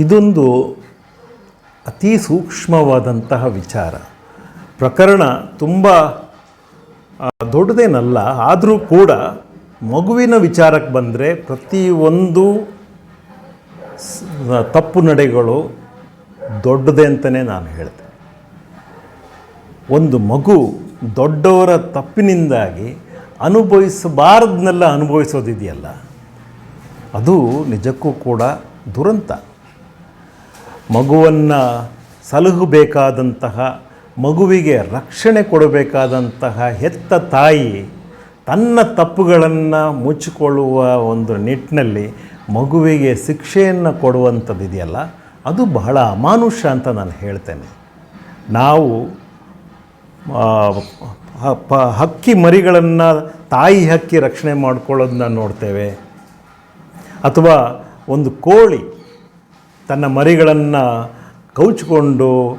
ಇದೊಂದು ಅತಿ ಸೂಕ್ಷ್ಮವಾದಂತಹ ವಿಚಾರ. ಪ್ರಕರಣ ತುಂಬ ದೊಡ್ಡದೇನಲ್ಲ, ಆದರೂ ಕೂಡ ಮಗುವಿನ ವಿಚಾರಕ್ಕೆ ಬಂದರೆ ಪ್ರತಿಯೊಂದು ತಪ್ಪು ನಡೆಗಳು ದೊಡ್ಡದೇ ಅಂತಲೇ ನಾನು ಹೇಳ್ತೆ ಒಂದು ಮಗು ದೊಡ್ಡವರ ತಪ್ಪಿನಿಂದಾಗಿ ಅನುಭವಿಸಬಾರ್ದನ್ನೆಲ್ಲ ಅನುಭವಿಸೋದಿದೆಯಲ್ಲ, ಅದು ನಿಜಕ್ಕೂ ಕೂಡ ದುರಂತ. ಮಗುವನ್ನು ಸಲಹಬೇಕಾದಂತಹ ಮಗುವಿಗೆ ರಕ್ಷಣೆ ಕೊಡಬೇಕಾದಂತಹ ಹೆತ್ತ ತಾಯಿ ತನ್ನ ತಪ್ಪುಗಳನ್ನು ಮುಚ್ಚಿಕೊಳ್ಳುವ ಒಂದು ನಿಟ್ಟಿನಲ್ಲಿ ಮಗುವಿಗೆ ಶಿಕ್ಷೆಯನ್ನು ಕೊಡುವಂಥದ್ದಿದೆಯಲ್ಲ, ಅದು ಬಹಳ ಅಮಾನುಷ ಅಂತ ನಾನು ಹೇಳ್ತೇನೆ. ನಾವು ಹಕ್ಕಿ ಮರಿಗಳನ್ನು ತಾಯಿ ಹಕ್ಕಿ ರಕ್ಷಣೆ ಮಾಡ್ಕೊಳ್ಳೋದನ್ನ ನೋಡ್ತೇವೆ. ಅಥವಾ ಒಂದು ಕೋಳಿ ತನ್ನ ಮರಿಗಳನ್ನು ಕೌಚಿಕೊಂಡು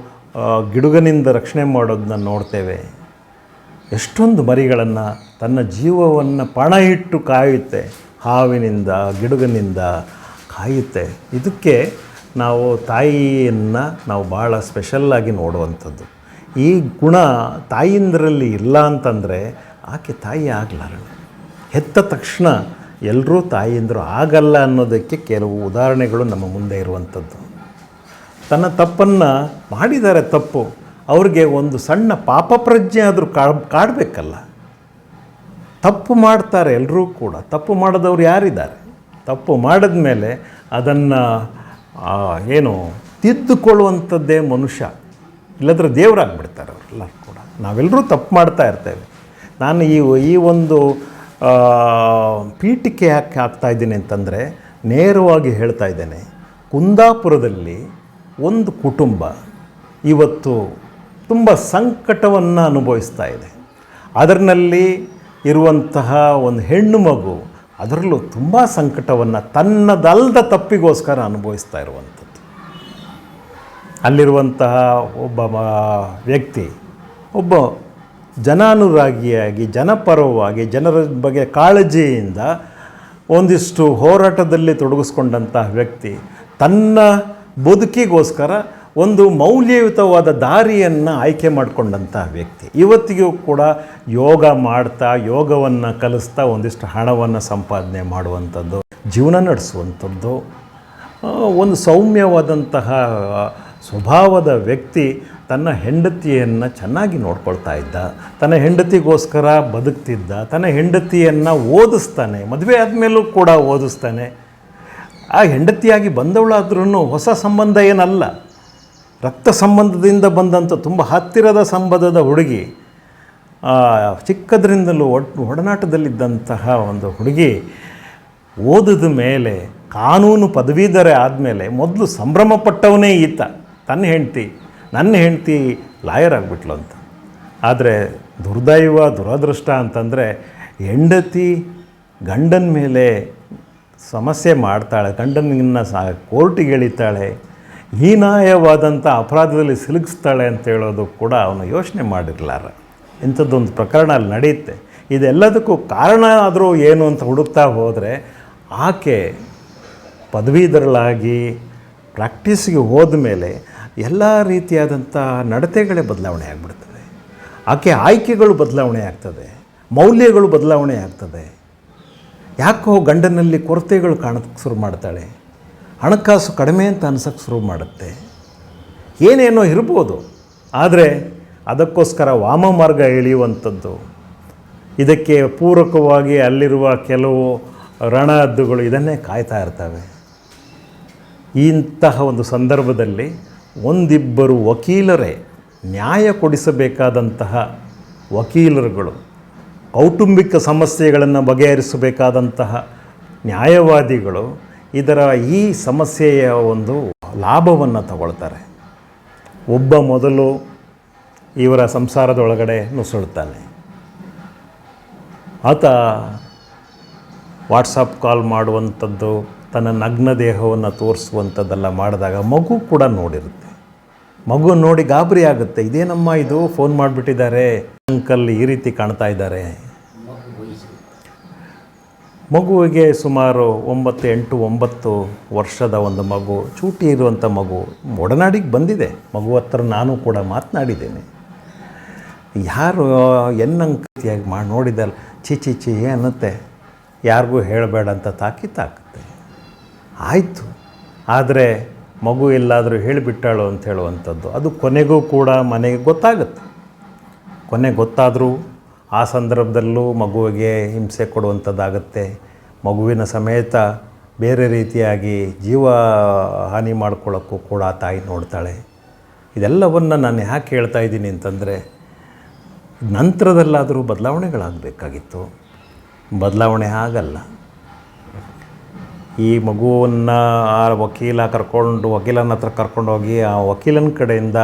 ಗಿಡುಗನಿಂದ ರಕ್ಷಣೆ ಮಾಡೋದನ್ನ ನೋಡ್ತೇವೆ. ಎಷ್ಟೊಂದು ಮರಿಗಳನ್ನು ತನ್ನ ಜೀವವನ್ನು ಪಣ ಇಟ್ಟು ಕಾಯುತ್ತೆ. ಹಾವಿನಿಂದ, ಗಿಡುಗನಿಂದ ಕಾಯುತ್ತೆ. ಇದಕ್ಕೆ ನಾವು ತಾಯಿಯನ್ನು ನಾವು ಭಾಳ ಸ್ಪೆಷಲ್ಲಾಗಿ ನೋಡುವಂಥದ್ದು. ಈ ಗುಣ ತಾಯಿಂದರಲ್ಲಿ ಇಲ್ಲ ಅಂತಂದರೆ ಆಕೆ ತಾಯಿ ಆಗಲಾರಳು. ಹೆತ್ತ ತಕ್ಷಣ ಎಲ್ಲರೂ ತಾಯಿಯಂದರು ಆಗಲ್ಲ ಅನ್ನೋದಕ್ಕೆ ಕೆಲವು ಉದಾಹರಣೆಗಳು ನಮ್ಮ ಮುಂದೆ ಇರುವಂಥದ್ದು. ತನ್ನ ತಪ್ಪನ್ನು ಮಾಡಿದ್ದಾರೆ ತಪ್ಪು, ಅವ್ರಿಗೆ ಒಂದು ಸಣ್ಣ ಪಾಪ ಪ್ರಜ್ಞೆ ಆದರೂ ಕಾಡಬೇಕಲ್ಲ. ತಪ್ಪು ಮಾಡ್ತಾರೆ ಎಲ್ಲರೂ ಕೂಡ. ತಪ್ಪು ಮಾಡಿದವ್ರು ಯಾರಿದ್ದಾರೆ? ತಪ್ಪು ಮಾಡಿದ ಮೇಲೆ ಅದನ್ನು ಏನು, ತಿದ್ದುಕೊಳ್ಳುವಂಥದ್ದೇ ಮನುಷ್ಯ. ಇಲ್ಲದ್ರೆ ದೇವರಾಗ್ಬಿಡ್ತಾರೆ ಅವರೆಲ್ಲರೂ ಕೂಡ. ನಾವೆಲ್ಲರೂ ತಪ್ಪು ಮಾಡ್ತಾ ಇರ್ತೇವೆ. ನಾನು ಈ ಈ ಒಂದು ಪೀಠಿಕೆ ಯಾಕೆ ಆಗ್ತಾ ಇದ್ದೀನಿ ಅಂತಂದರೆ ನೇರವಾಗಿ ಹೇಳ್ತಾ ಇದ್ದೇನೆ. ಕುಂದಾಪುರದಲ್ಲಿ ಒಂದು ಕುಟುಂಬ ಇವತ್ತು ತುಂಬ ಸಂಕಟವನ್ನು ಅನುಭವಿಸ್ತಾ ಇದೆ. ಅದರಲ್ಲಿ ಇರುವಂತಹ ಒಂದು ಹೆಣ್ಣು ಮಗು ಅದರಲ್ಲೂ ತುಂಬ ಸಂಕಟವನ್ನು ತನ್ನದಲ್ಲದ ತಪ್ಪಿಗೋಸ್ಕರ ಅನುಭವಿಸ್ತಾ ಇರುವಂಥದ್ದು. ಅಲ್ಲಿರುವಂತಹ ಒಬ್ಬ ವ್ಯಕ್ತಿ, ಒಬ್ಬ ಜನಾನುರಾಗಿಯಾಗಿ, ಜನಪರವಾಗಿ, ಜನರ ಬಗ್ಗೆ ಕಾಳಜಿಯಿಂದ ಒಂದಿಷ್ಟು ಹೋರಾಟದಲ್ಲಿ ತೊಡಗಿಸ್ಕೊಂಡಂತಹ ವ್ಯಕ್ತಿ ತನ್ನ ಬದುಕಿಗೋಸ್ಕರ ಒಂದು ಮೌಲ್ಯಯುತವಾದ ದಾರಿಯನ್ನು ಆಯ್ಕೆ ಮಾಡಿಕೊಂಡಂತಹ ವ್ಯಕ್ತಿ. ಇವತ್ತಿಗೂ ಕೂಡ ಯೋಗ ಮಾಡ್ತಾ, ಯೋಗವನ್ನು ಕಲಿಸ್ತಾ ಒಂದಿಷ್ಟು ಹಣವನ್ನು ಸಂಪಾದನೆ ಮಾಡುವಂಥದ್ದು, ಜೀವನ ನಡೆಸುವಂಥದ್ದು ಒಂದು ಸೌಮ್ಯವಾದಂತಹ ಸ್ವಭಾವದ ವ್ಯಕ್ತಿ ತನ್ನ ಹೆಂಡತಿಯನ್ನು ಚೆನ್ನಾಗಿ ನೋಡ್ಕೊಳ್ತಾ ಇದ್ದ, ತನ್ನ ಹೆಂಡತಿಗೋಸ್ಕರ ಬದುಕ್ತಿದ್ದ, ತನ್ನ ಹೆಂಡತಿಯನ್ನು ಓದಿಸ್ತಾನೆ, ಮದುವೆ ಆದಮೇಲೂ ಕೂಡ ಓದಿಸ್ತಾನೆ. ಆ ಹೆಂಡತಿಯಾಗಿ ಬಂದವಳಾದ್ರೂ ಹೊಸ ಸಂಬಂಧ ಏನಲ್ಲ. ರಕ್ತ ಸಂಬಂಧದಿಂದ ಬಂದಂಥ ತುಂಬ ಹತ್ತಿರದ ಸಂಬಂಧದ ಹುಡುಗಿ ಚಿಕ್ಕದ್ರಿಂದಲೂ ಒಡ್, ಒಡನಾಟದಲ್ಲಿದ್ದಂತಹ ಒಂದು ಹುಡುಗಿ ಓದಿದ ಮೇಲೆ ಕಾನೂನು ಪದವೀಧರೆ ಆದಮೇಲೆ ಮೊದಲು ಸಂಭ್ರಮಪಟ್ಟವನೇ ಈತ, ತನ್ನ ಹೆಂಡ್ತಿ. ನನ್ನ ಹೆಂಡತಿ ಲಾಯರ್ ಆಗಿಬಿಟ್ಲು ಅಂತ. ಆದರೆ ದುರ್ದೈವ, ದುರದೃಷ್ಟ ಅಂತಂದರೆ ಹೆಂಡತಿ ಗಂಡನ ಮೇಲೆ ಸಮಸ್ಯೆ ಮಾಡ್ತಾಳೆ ಗಂಡನಿನ್ನ ಸಾ ಕೋರ್ಟಿಗೆ ಎಳಿತಾಳೆ ಹೀನಾಯವಾದಂಥ ಅಪರಾಧದಲ್ಲಿ ಸಿಲುಕಿಸ್ತಾಳೆ ಅಂತ ಹೇಳೋದು ಕೂಡ ಅವನು ಯೋಚನೆ ಮಾಡಿರಲಾರ. ಇಂಥದ್ದೊಂದು ಪ್ರಕರಣ ಅಲ್ಲಿ ನಡೆಯುತ್ತೆ. ಇದೆಲ್ಲದಕ್ಕೂ ಕಾರಣ ಆದರೂ ಏನು ಅಂತ ಹುಡುಕ್ತಾ ಹೋದರೆ ಆಕೆ ಪದವೀಧರಳಾಗಿ ಪ್ರಾಕ್ಟೀಸಿಗೆ ಹೋದ ಮೇಲೆ ಎಲ್ಲ ರೀತಿಯಾದಂಥ ನಡತೆಗಳೇ ಬದಲಾವಣೆ ಆಗಿಬಿಡ್ತದೆ. ಆಕೆ ಆಯ್ಕೆಗಳು ಬದಲಾವಣೆ ಆಗ್ತದೆ. ಮೌಲ್ಯಗಳು ಬದಲಾವಣೆ ಆಗ್ತದೆ. ಯಾಕೋ ಗಂಡನಲ್ಲಿ ಕೊರತೆಗಳು ಕಾಣಕ್ಕೆ ಶುರು ಮಾಡ್ತಾಳೆ. ಹಣಕಾಸು ಕಡಿಮೆ ಅಂತ ಅನ್ಸೋಕ್ಕೆ ಶುರು ಮಾಡುತ್ತೆ. ಏನೇನೋ ಇರ್ಬೋದು. ಆದರೆ ಅದಕ್ಕೋಸ್ಕರ ವಾಮ ಮಾರ್ಗ ಎಳೆಯುವಂಥದ್ದು. ಇದಕ್ಕೆ ಪೂರಕವಾಗಿ ಅಲ್ಲಿರುವ ಕೆಲವು ರಣಹದ್ದುಗಳು ಇದನ್ನೇ ಕಾಯ್ತಾ ಇರ್ತವೆ. ಇಂತಹ ಒಂದು ಸಂದರ್ಭದಲ್ಲಿ ಒಂದಿಬ್ಬರು ವಕೀಲರೇ ನ್ಯಾಯ ಕೊಡಿಸಬೇಕಾದಂತಹ ವಕೀಲರುಗಳು, ಕೌಟುಂಬಿಕ ಸಮಸ್ಯೆಗಳನ್ನು ಬಗೆಹರಿಸಬೇಕಾದಂತಹ ನ್ಯಾಯವಾದಿಗಳು ಇದರ ಈ ಸಮಸ್ಯೆಯ ಒಂದು ಲಾಭವನ್ನು ತಗೊಳ್ತಾರೆ. ಒಬ್ಬ ಮೊದಲು ಇವರ ಸಂಸಾರದೊಳಗಡೆ ನುಸುಳ್ತಾನೆ ಆತ ವಾಟ್ಸಪ್ ಕಾಲ್ ಮಾಡುವಂಥದ್ದು, ತನ್ನ ನಗ್ನ ದೇಹವನ್ನು ತೋರಿಸುವಂಥದ್ದೆಲ್ಲ ಮಾಡಿದಾಗ ಮಗು ಕೂಡ ನೋಡಿರುತ್ತೆ. ಮಗು ನೋಡಿ ಗಾಬರಿ ಆಗುತ್ತೆ. ಇದೇನಮ್ಮ ಇದು? ಫೋನ್ ಮಾಡಿಬಿಟ್ಟಿದ್ದಾರೆ. ಅಂಕಲ್ ಈ ರೀತಿ ಕಾಣ್ತಾ ಇದ್ದಾರೆ. ಮಗುವಿಗೆ ಸುಮಾರು ಒಂಬತ್ತು ಎಂಟು ಒಂಬತ್ತು ವರ್ಷದ ಒಂದು ಮಗು, ಚೂಟಿ ಇರುವಂಥ ಮಗು ಒಡನಾಡಿಗೆ ಬಂದಿದೆ. ಮಗು ಹತ್ರ ನಾನು ಕೂಡ ಮಾತನಾಡಿದ್ದೇನೆ. ಯಾರು ಎನ್ನಂಕತಿಯಾಗಿ ಮಾಡಿ ನೋಡಿದಲ್ಲ. ಚಿ ಚಿ ಚಿ ಅನ್ನತ್ತೆ. ಯಾರಿಗೂ ಹೇಳಬೇಡ ಅಂತ ತಾಕೀತಾಗುತ್ತೆ. ಆಯಿತು. ಆದರೆ ಮಗು ಎಲ್ಲಾದರೂ ಹೇಳಿಬಿಟ್ಟಾಳು ಅಂತ ಹೇಳುವಂಥದ್ದು, ಅದು ಕೊನೆಗೂ ಕೂಡ ಮನೆಗೆ ಗೊತ್ತಾಗುತ್ತೆ. ಕೊನೆ ಗೊತ್ತಾದರೂ ಆ ಸಂದರ್ಭದಲ್ಲೂ ಮಗುವಿಗೆ ಹಿಂಸೆ ಕೊಡುವಂಥದ್ದಾಗತ್ತೆ. ಮಗುವಿನ ಸಮೇತ ಬೇರೆ ರೀತಿಯಾಗಿ ಜೀವ ಹಾನಿ ಮಾಡ್ಕೊಳ್ಳೋಕ್ಕೂ ಕೂಡ ಆ ತಾಯಿ ನೋಡ್ತಾಳೆ. ಇದೆಲ್ಲವನ್ನು ನಾನು ಯಾಕೆ ಹೇಳ್ತಾ ಇದ್ದೀನಿ ಅಂತಂದರೆ, ನಂತರದಲ್ಲಾದರೂ ಬದಲಾವಣೆಗಳಾಗಬೇಕಾಗಿತ್ತು. ಬದಲಾವಣೆ ಆಗಲ್ಲ. ಈ ಮಗುವನ್ನು ಆ ವಕೀಲ ಕರ್ಕೊಂಡು, ವಕೀಲನ ಹತ್ರ ಕರ್ಕೊಂಡೋಗಿ ಆ ವಕೀಲನ ಕಡೆಯಿಂದ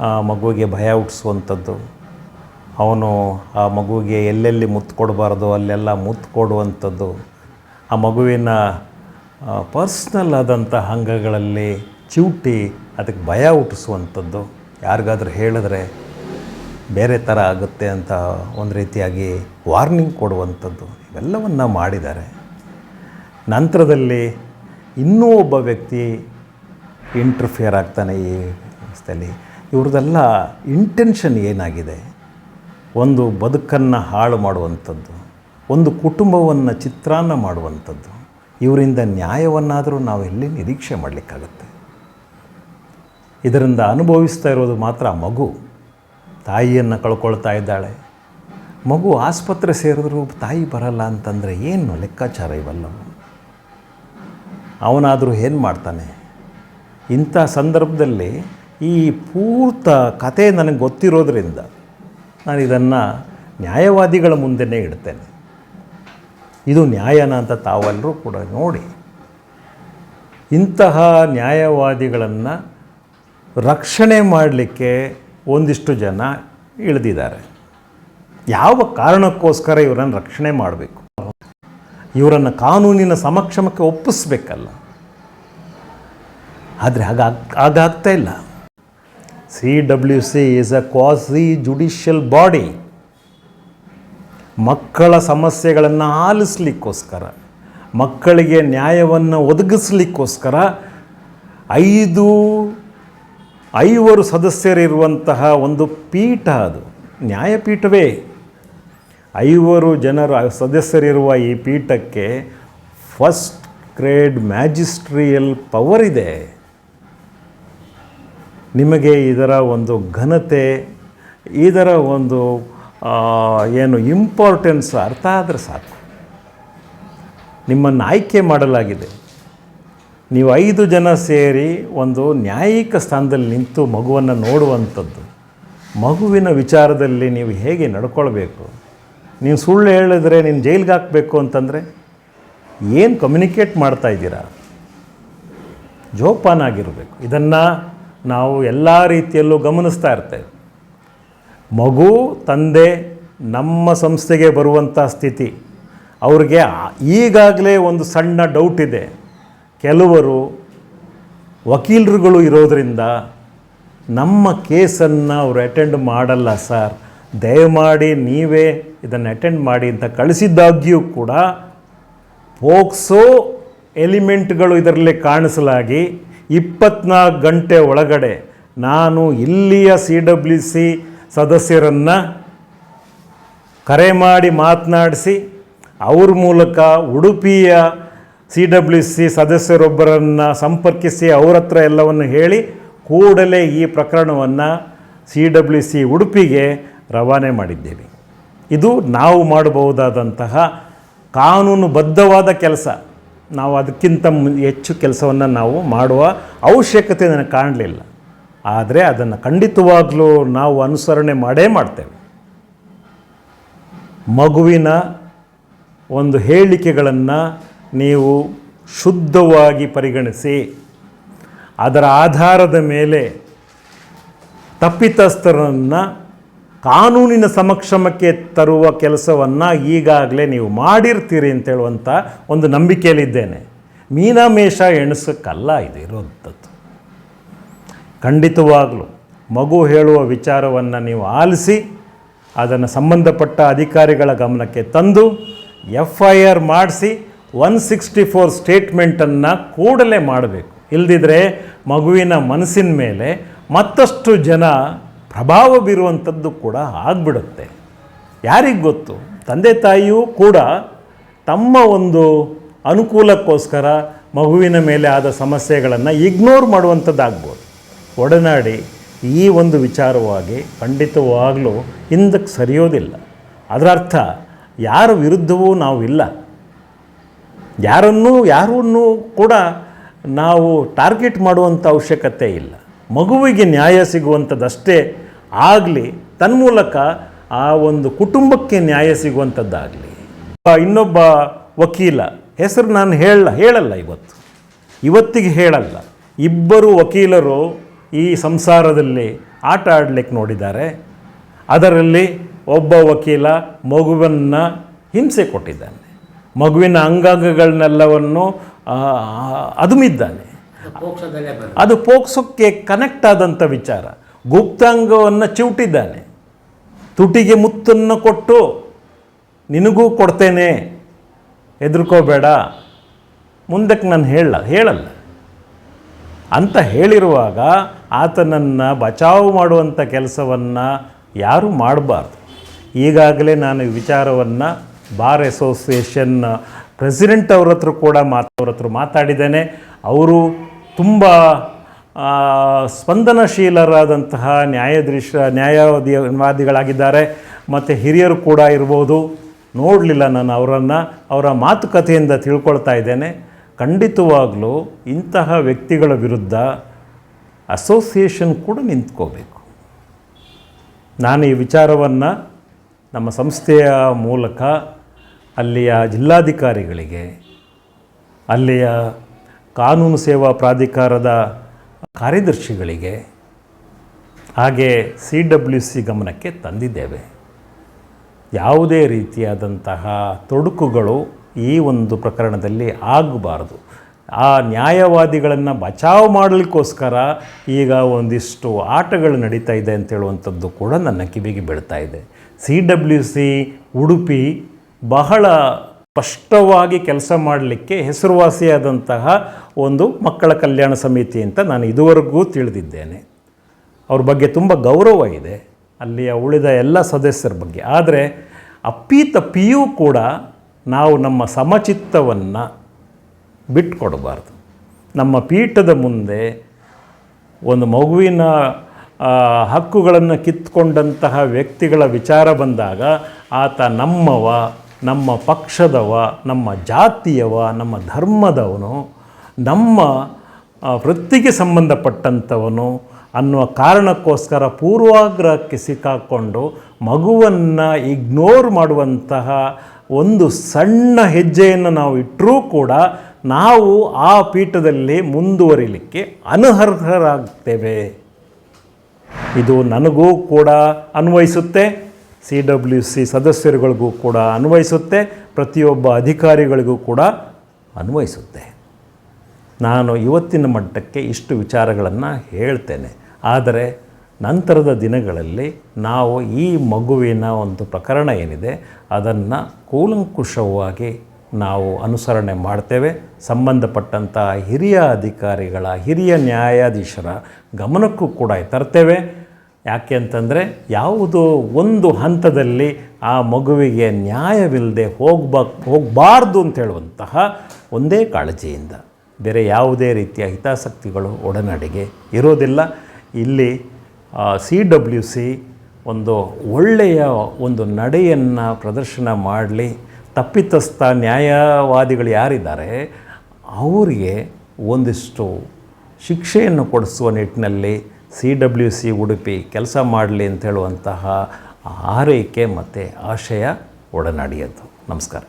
ಆ ಮಗುವಿಗೆ ಭಯ ಹುಟ್ಟಿಸುವಂಥದ್ದು. ಅವನು ಆ ಮಗುವಿಗೆ ಎಲ್ಲೆಲ್ಲಿ ಮುತ್ತು ಕೊಡಬಾರ್ದು ಅಲ್ಲೆಲ್ಲ ಮುತ್ತು ಕೊಡುವಂಥದ್ದು. ಆ ಮಗುವಿನ ಪರ್ಸ್ನಲ್ ಆದಂಥ ಅಂಗಗಳಲ್ಲಿ ಚಿವುಟಿ ಅದಕ್ಕೆ ಭಯ ಹುಟ್ಟಿಸುವಂಥದ್ದು. ಯಾರಿಗಾದ್ರೂ ಹೇಳಿದ್ರೆ ಬೇರೆ ಥರ ಆಗುತ್ತೆ ಅಂತ ಒಂದು ರೀತಿಯಾಗಿ ವಾರ್ನಿಂಗ್ ಕೊಡುವಂಥದ್ದು. ಇವೆಲ್ಲವನ್ನು ಮಾಡಿದ್ದಾರೆ. ನಂತರದಲ್ಲಿ ಇನ್ನೂ ಒಬ್ಬ ವ್ಯಕ್ತಿ ಇಂಟರ್ಫಿಯರ್ ಆಗ್ತಾನೆ ಈ ವ್ಯವಸ್ಥೆಯಲ್ಲಿ ಇವ್ರದ್ದೆಲ್ಲ ಇಂಟೆನ್ಷನ್ ಏನಾಗಿದೆ? ಒಂದು ಬದುಕನ್ನು ಹಾಳು ಮಾಡುವಂಥದ್ದು, ಒಂದು ಕುಟುಂಬವನ್ನು ಚಿತ್ರಾನ್ನ ಮಾಡುವಂಥದ್ದು, ಇವರಿಂದ ನ್ಯಾಯವನ್ನಾದರೂ ನಾವು ಎಲ್ಲಿ ನಿರೀಕ್ಷೆ ಮಾಡಲಿಕ್ಕಾಗತ್ತೆ? ಇದರಿಂದ ಅನುಭವಿಸ್ತಾ ಇರೋದು ಮಾತ್ರ ಮಗು. ತಾಯಿಯನ್ನು ಕಳ್ಕೊಳ್ತಾ ಇದ್ದಾಳೆ. ಮಗು ಆಸ್ಪತ್ರೆ ಸೇರಿದ್ರೂ ತಾಯಿ ಬರಲ್ಲ ಅಂತಂದರೆ ಏನು ಲೆಕ್ಕಾಚಾರ ಇವೆಲ್ಲವು? ಅವನಾದರೂ ಏನು ಮಾಡ್ತಾನೆ? ಇಂಥ ಸಂದರ್ಭದಲ್ಲಿ ಈ ಪೂರ್ತ ಕತೆ ನನಗೆ ಗೊತ್ತಿರೋದ್ರಿಂದ ನಾನು ಇದನ್ನು ನ್ಯಾಯವಾದಿಗಳ ಮುಂದೆನೇ ಇಡ್ತೇನೆ. ಇದು ನ್ಯಾಯನ ಅಂತ ತಾವೆಲ್ಲರೂ ಕೂಡ ನೋಡಿ. ಇಂತಹ ನ್ಯಾಯವಾದಿಗಳನ್ನು ರಕ್ಷಣೆ ಮಾಡಲಿಕ್ಕೆ ಒಂದಿಷ್ಟು ಜನ ಇಳಿದಿದ್ದಾರೆ. ಯಾವ ಕಾರಣಕ್ಕೋಸ್ಕರ ಇವರನ್ನು ರಕ್ಷಣೆ ಮಾಡಬೇಕು? ಇವರನ್ನು ಕಾನೂನಿನ ಸಮಕ್ಷಮಕ್ಕೆ ಒಪ್ಪಿಸ್ಬೇಕಲ್ಲ. ಆದರೆ ಹಾಗ ಹಾಗಾಗ್ತಾ ಇಲ್ಲ. C W C is a quasi judicial body ಮಕ್ಕಳ ಸಮಸ್ಯೆಗಳನ್ನು ಆಲಿಸ್ಲಿಕ್ಕೋಸ್ಕರ, ಮಕ್ಕಳಿಗೆ ನ್ಯಾಯವನ್ನು ಒದಗಿಸ್ಲಿಕ್ಕೋಸ್ಕರ ಐದು, ಐವರು ಸದಸ್ಯರಿರುವಂತಹ ಒಂದು ಪೀಠ ಅದು. ನ್ಯಾಯಪೀಠವೇ. ಐವರು ಜನರು ಸದಸ್ಯರಿರುವ ಈ ಪೀಠಕ್ಕೆ ಫಸ್ಟ್ ಗ್ರೇಡ್ ಮ್ಯಾಜಿಸ್ಟ್ರಿಯಲ್ ಪವರ್ ಇದೆ. ನಿಮಗೆ ಇದರ ಒಂದು ಘನತೆ, ಇದರ ಒಂದು ಏನು ಇಂಪಾರ್ಟೆನ್ಸ್ ಅರ್ಥ ಆದರೆ ಸಾಕು. ನಿಮ್ಮನ್ನು ಆಯ್ಕೆ ಮಾಡಲಾಗಿದೆ. ನೀವು ಐದು ಜನ ಸೇರಿ ಒಂದು ನ್ಯಾಯಿಕ ಸ್ಥಾನದಲ್ಲಿ ನಿಂತು ಮಗುವನ್ನು ನೋಡುವಂಥದ್ದು. ಮಗುವಿನ ವಿಚಾರದಲ್ಲಿ ನೀವು ಹೇಗೆ ನಡ್ಕೊಳ್ಬೇಕು? ನೀವು ಸುಳ್ಳು ಹೇಳಿದ್ರೆ ನೀನು ಜೈಲಿಗೆ ಹಾಕಬೇಕು ಅಂತಂದರೆ ಏನು ಕಮ್ಯುನಿಕೇಟ್ ಮಾಡ್ತಾ ಇದ್ದೀರಾ? ಜೋಪಾನಾಗಿರಬೇಕು ಇದನ್ನು ನಾವು ಎಲ್ಲ ರೀತಿಯಲ್ಲೂ ಗಮನಿಸ್ತಾ ಇರ್ತೇವೆ. ಮಗು, ತಂದೆ, ನಮ್ಮ ಸಂಸ್ಥೆಗೆ ಬರುವಂಥ ಸ್ಥಿತಿ. ಅವ್ರಿಗೆ ಈಗಾಗಲೇ ಒಂದು ಸಣ್ಣ ಡೌಟ್ ಇದೆ. ಕೆಲವರು ವಕೀಲರುಗಳು ಇರೋದರಿಂದ ನಮ್ಮ ಕೇಸನ್ನು ಅವರು ಅಟೆಂಡ್ ಮಾಡಲ್ಲ ಸರ್ ದಯಮಾಡಿ ನೀವೇ ಇದನ್ನು ಅಟೆಂಡ್ ಮಾಡಿ ಅಂತ ಕಳಿಸಿದ್ದಾಗ್ಯೂ ಕೂಡ ಪೋಕ್ಸೋ ಎಲಿಮೆಂಟ್ಗಳು ಇದರಲ್ಲಿ ಕಾಣಿಸಲಾಗಿ ಇಪ್ಪತ್ನಾಲ್ಕು ಗಂಟೆ ಒಳಗಡೆ ನಾನು ಇಲ್ಲಿಯ ಸಿ ಡಬ್ಲ್ಯೂ ಸಿ ಸದಸ್ಯರನ್ನು ಕರೆ ಮಾಡಿ ಮಾತನಾಡಿಸಿ ಅವ್ರ ಮೂಲಕ ಉಡುಪಿಯ ಸಿ ಡಬ್ಲ್ಯೂ ಸಿ ಸದಸ್ಯರೊಬ್ಬರನ್ನು ಸಂಪರ್ಕಿಸಿ ಅವ್ರ ಹತ್ರ ಎಲ್ಲವನ್ನು ಹೇಳಿ ಕೂಡಲೇ ಈ ಪ್ರಕರಣವನ್ನು ಸಿ ಡಬ್ಲ್ಯೂ ಸಿ ಉಡುಪಿಗೆ ರವಾನೆ ಮಾಡಿದ್ದೇವೆ. ಇದು ನಾವು ಮಾಡಬಹುದಾದಂತಹ ಕಾನೂನುಬದ್ಧವಾದ ಕೆಲಸ. ನಾವು ಅದಕ್ಕಿಂತ ಹೆಚ್ಚು ಕೆಲಸವನ್ನು ನಾವು ಮಾಡುವ ಅವಶ್ಯಕತೆ ನನಗೆ ಕಾಣಲಿಲ್ಲ ಆದರೆ ಅದನ್ನು ಖಂಡಿತವಾಗಲೂ ನಾವು ಅನುಸರಣೆ ಮಾಡೇ ಮಾಡ್ತೇವೆ. ಮಗುವಿನ ಒಂದು ಹೇಳಿಕೆಗಳನ್ನು ನೀವು ಶುದ್ಧವಾಗಿ ಪರಿಗಣಿಸಿ, ಅದರ ಆಧಾರದ ಮೇಲೆ ತಪ್ಪಿತಸ್ಥರನ್ನು ಕಾನೂನಿನ ಸಮಕ್ಷಮಕ್ಕೆ ತರುವ ಕೆಲಸವನ್ನು ಈಗಾಗಲೇ ನೀವು ಮಾಡಿರ್ತೀರಿ ಅಂತ ಹೇಳುವಂಥ ಒಂದು ನಂಬಿಕೆಯಲ್ಲಿದ್ದೇನೆ. ಮೀನಾಮೇಷ ಎಣಿಸಕ್ಕಲ್ಲ ಇದು ಇರೋಂಥದ್ದು ಖಂಡಿತವಾಗಲೂ ಮಗು ಹೇಳುವ ವಿಚಾರವನ್ನು ನೀವು ಆಲಿಸಿ ಅದನ್ನು ಸಂಬಂಧಪಟ್ಟ ಅಧಿಕಾರಿಗಳ ಗಮನಕ್ಕೆ ತಂದು ಎಫ್ ಐ ಆರ್ ಮಾಡಿಸಿ ಒನ್ ಸಿಕ್ಸ್ಟಿ ಫೋರ್ ಸ್ಟೇಟ್ಮೆಂಟನ್ನು ಕೂಡಲೇ ಮಾಡಬೇಕು. ಇಲ್ಲದಿದ್ದರೆ ಮಗುವಿನ ಮನಸ್ಸಿನ ಮೇಲೆ ಮತ್ತಷ್ಟು ಜನ ಪ್ರಭಾವ ಬೀರುವಂಥದ್ದು ಕೂಡ ಆಗಿಬಿಡುತ್ತೆ. ಯಾರಿಗೆ ಗೊತ್ತು? ತಂದೆ ತಾಯಿಯೂ ಕೂಡ ತಮ್ಮ ಒಂದು ಅನುಕೂಲಕ್ಕೋಸ್ಕರ ಮಗುವಿನ ಮೇಲೆ ಆದ ಸಮಸ್ಯೆಗಳನ್ನು ಇಗ್ನೋರ್ ಮಾಡುವಂಥದ್ದಾಗ್ಬೋದು. ಒಡನಾಡಿ ಈ ಒಂದು ವಿಚಾರವಾಗಿ ಖಂಡಿತವಾಗಲೂ ಹಿಂದಕ್ಕೆ ಸರಿಯೋದಿಲ್ಲ. ಅದರ ಅರ್ಥ ಯಾರ ವಿರುದ್ಧವೂ ನಾವು ಇಲ್ಲ ಯಾರನ್ನೂ ಯಾರನ್ನೂ ಕೂಡ ನಾವು ಟಾರ್ಗೆಟ್ ಮಾಡುವಂಥ ಅವಶ್ಯಕತೆ ಇಲ್ಲ. ಮಗುವಿಗೆ ನ್ಯಾಯ ಸಿಗುವಂಥದ್ದಷ್ಟೇ ಆಗಲಿ ತನ್ಮೂಲಕ ಆ ಒಂದು ಕುಟುಂಬಕ್ಕೆ ನ್ಯಾಯ ಸಿಗುವಂಥದ್ದಾಗಲಿ. ಇನ್ನೊಬ್ಬ ವಕೀಲ ಹೆಸರು ನಾನು ಹೇಳ ಹೇಳಲ್ಲ ಇವತ್ತು. ಇವತ್ತಿಗೆ ಹೇಳಲ್ಲ. ಇಬ್ಬರು ವಕೀಲರು ಈ ಸಂಸಾರದಲ್ಲಿ ಆಟ ಆಡಲಿಕ್ಕೆ ನೋಡಿದ್ದಾರೆ. ಅದರಲ್ಲಿ ಒಬ್ಬ ವಕೀಲ ಮಗುವನ್ನು ಹಿಂಸೆ ಕೊಟ್ಟಿದ್ದಾನೆ. ಮಗುವಿನ ಅಂಗಾಂಗಗಳನ್ನೆಲ್ಲವನ್ನು ಅದುಮಿದ್ದಾನೆ. ಅದು ಪೋಕ್ಸೋಕ್ಕೆ ಕನೆಕ್ಟ್ ಆದಂಥ ವಿಚಾರ. ಗುಪ್ತಾಂಗವನ್ನು ಚಿವುಟಿದ್ದಾನೆ. ತುಟಿಗೆ ಮುತ್ತನ್ನು ಕೊಟ್ಟು, ನಿನಗೂ ಕೊಡ್ತೇನೆ. ಹೆದರ್ಕೋಬೇಡ. ಮುಂದಕ್ಕೆ ನಾನು ಹೇಳಲ್ಲ ಹೇಳಲ್ಲ. ಅಂತ ಹೇಳಿರುವಾಗ ಆತನನ್ನು ಬಚಾವು ಮಾಡುವಂಥ ಕೆಲಸವನ್ನು ಯಾರೂ ಮಾಡಬಾರ್ದು. ಈಗಾಗಲೇ ನಾನು ವಿಚಾರವನ್ನು ಬಾರ್ ಅಸೋಸಿಯೇಷನ್ ಪ್ರೆಸಿಡೆಂಟ್ ಅವ್ರ ಹತ್ರ ಕೂಡ ಮಾತು ಅವರತ್ರ ಮಾತಾಡಿದ್ದೇನೆ. ಅವರು ತುಂಬ ಸ್ಪಂದನಶೀಲರಾದಂತಹ ನ್ಯಾಯಾಧೀಶ ನ್ಯಾಯವಾದಿ ವಾದಿಗಳಾಗಿದ್ದಾರೆ ಮತ್ತು ಹಿರಿಯರು ಕೂಡ ಇರ್ಬೋದು. ನೋಡಲಿಲ್ಲ ನಾನು ಅವರನ್ನು. ಅವರ ಮಾತುಕತೆಯಿಂದ ತಿಳ್ಕೊಳ್ತಾ ಇದ್ದೇನೆ. ಖಂಡಿತವಾಗಲೂ ಇಂತಹ ವ್ಯಕ್ತಿಗಳ ವಿರುದ್ಧ ಅಸೋಸಿಯೇಷನ್ ಕೂಡ ನಿಂತ್ಕೋಬೇಕು. ನಾನು ಈ ವಿಚಾರವನ್ನು ನಮ್ಮ ಸಂಸ್ಥೆಯ ಮೂಲಕ ಅಲ್ಲಿಯ ಜಿಲ್ಲಾಧಿಕಾರಿಗಳಿಗೆ, ಅಲ್ಲಿಯ ಕಾನೂನು ಸೇವಾ ಪ್ರಾಧಿಕಾರದ ಕಾರ್ಯದರ್ಶಿಗಳಿಗೆ ಹಾಗೆ ಸಿ ಡಬ್ಲ್ಯೂ ಸಿ ಗಮನಕ್ಕೆ ತಂದಿದ್ದೇವೆ. ಯಾವುದೇ ರೀತಿಯಾದಂತಹ ತೊಡಕುಗಳು ಈ ಒಂದು ಪ್ರಕರಣದಲ್ಲಿ ಆಗಬಾರದು. ಆ ನ್ಯಾಯವಾದಿಗಳನ್ನು ಬಚಾವ್ ಮಾಡಲಿಕ್ಕೋಸ್ಕರ ಈಗ ಒಂದಿಷ್ಟು ಆಟಗಳು ನಡೀತಾ ಇದೆ ಅಂತ ಹೇಳುವಂಥದ್ದು ಕೂಡ ನನ್ನ ಕಿವಿಗೆ ಬೀಳ್ತಾ ಇದೆ. ಸಿ ಡಬ್ಲ್ಯೂ ಸಿ ಉಡುಪಿ ಬಹಳ ಸ್ಪಷ್ಟವಾಗಿ ಕೆಲಸ ಮಾಡಲಿಕ್ಕೆ ಹೆಸರುವಾಸಿಯಾದಂತಹ ಒಂದು ಮಕ್ಕಳ ಕಲ್ಯಾಣ ಸಮಿತಿ ಅಂತ ನಾನು ಇದುವರೆಗೂ ತಿಳಿದಿದ್ದೇನೆ. ಅವ್ರ ಬಗ್ಗೆ ತುಂಬ ಗೌರವ ಇದೆ, ಅಲ್ಲಿಯ ಉಳಿದ ಎಲ್ಲ ಸದಸ್ಯರ ಬಗ್ಗೆ. ಆದರೆ ಅಪ್ಪಿ ತಪ್ಪಿಯೂ ಕೂಡ ನಾವು ನಮ್ಮ ಸಮಚಿತ್ತವನ್ನು ಬಿಟ್ಕೊಡಬಾರ್ದು. ನಮ್ಮ ಪೀಠದ ಮುಂದೆ ಒಂದು ಮಗುವಿನ ಹಕ್ಕುಗಳನ್ನು ಕಿತ್ಕೊಂಡಂತಹ ವ್ಯಕ್ತಿಗಳ ವಿಚಾರ ಬಂದಾಗ ಆತ ನಮ್ಮವ ನಮ್ಮ ಪಕ್ಷದವ, ನಮ್ಮ ಜಾತಿಯವ, ನಮ್ಮ ಧರ್ಮದವನು, ನಮ್ಮ ವೃತ್ತಿಗೆ ಸಂಬಂಧಪಟ್ಟಂಥವನು ಅನ್ನುವ ಕಾರಣಕ್ಕೋಸ್ಕರ ಪೂರ್ವಾಗ್ರಹಕ್ಕೆ ಸಿಕ್ಕಾಕ್ಕೊಂಡು ಮಗುವನ್ನು ಇಗ್ನೋರ್ ಮಾಡುವಂತಹ ಒಂದು ಸಣ್ಣ ಹೆಜ್ಜೆಯನ್ನು ನಾವು ಇಟ್ಟರೂ ಕೂಡ ನಾವು ಆ ಪೀಠದಲ್ಲಿ ಮುಂದುವರಿಲಿಕ್ಕೆ ಅನರ್ಹರಾಗ್ತೇವೆ. ಇದು ನನಗೂ ಕೂಡ ಅನ್ವಯಿಸುತ್ತೆ. ಸಿ ಡಬ್ಲ್ಯೂ ಸಿ ಸದಸ್ಯರುಗಳಿಗೂ ಕೂಡ ಅನ್ವಯಿಸುತ್ತೆ, ಪ್ರತಿಯೊಬ್ಬ ಅಧಿಕಾರಿಗಳಿಗೂ ಕೂಡ ಅನ್ವಯಿಸುತ್ತೆ. ನಾನು ಇವತ್ತಿನ ಮಟ್ಟಕ್ಕೆ ಇಷ್ಟು ವಿಚಾರಗಳನ್ನು ಹೇಳ್ತೇನೆ. ಆದರೆ ನಂತರದ ದಿನಗಳಲ್ಲಿ ನಾವು ಈ ಮಗುವಿನ ಒಂದು ಪ್ರಕರಣ ಏನಿದೆ, ಅದನ್ನು ಕೂಲಂಕುಷವಾಗಿ ನಾವು ಅನುಸರಣೆ ಮಾಡ್ತೇವೆ. ಸಂಬಂಧಪಟ್ಟಂತಹ ಹಿರಿಯ ಅಧಿಕಾರಿಗಳ, ಹಿರಿಯ ನ್ಯಾಯಾಧೀಶರ ಗಮನಕ್ಕೂ ಕೂಡ ತರ್ತೇವೆ. ಯಾಕೆ ಅಂತಂದರೆ ಯಾವುದೋ ಒಂದು ಹಂತದಲ್ಲಿ ಆ ಮಗುವಿಗೆ ನ್ಯಾಯವಿಲ್ಲದೆ ಹೋಗ್ಬ, ಹೋಗಬಾರ್ದು ಅಂತ ಹೇಳುವಂತಹ ಒಂದೇ ಕಾಳಜಿಯಿಂದ. ಬೇರೆ ಯಾವುದೇ ರೀತಿಯ ಹಿತಾಸಕ್ತಿಗಳು ಒಡನಡಿಗೆ ಇರೋದಿಲ್ಲ. ಇಲ್ಲಿ ಸಿ ಡಬ್ಲ್ಯೂ ಸಿ ಒಂದು ಒಳ್ಳೆಯ ಒಂದು ನಡೆಯನ್ನು ಪ್ರದರ್ಶನ ಮಾಡಲಿ. ತಪ್ಪಿತಸ್ಥ ನ್ಯಾಯವಾದಿಗಳು ಯಾರಿದ್ದಾರೆ, ಅವರಿಗೆ ಒಂದಿಷ್ಟು ಶಿಕ್ಷೆಯನ್ನು ಕೊಡಿಸುವ ನಿಟ್ಟಿನಲ್ಲಿ ಸಿ ಡಬ್ಲ್ಯೂ ಸಿ ಉಡುಪಿ ಕೆಲಸ ಮಾಡಲಿ ಅಂತ ಹೇಳುವಂತಹ ಆರೈಕೆ ಮತ್ತು ಆಶಯ ಒಡನಾಡಿಯದ್ದು. ನಮಸ್ಕಾರ.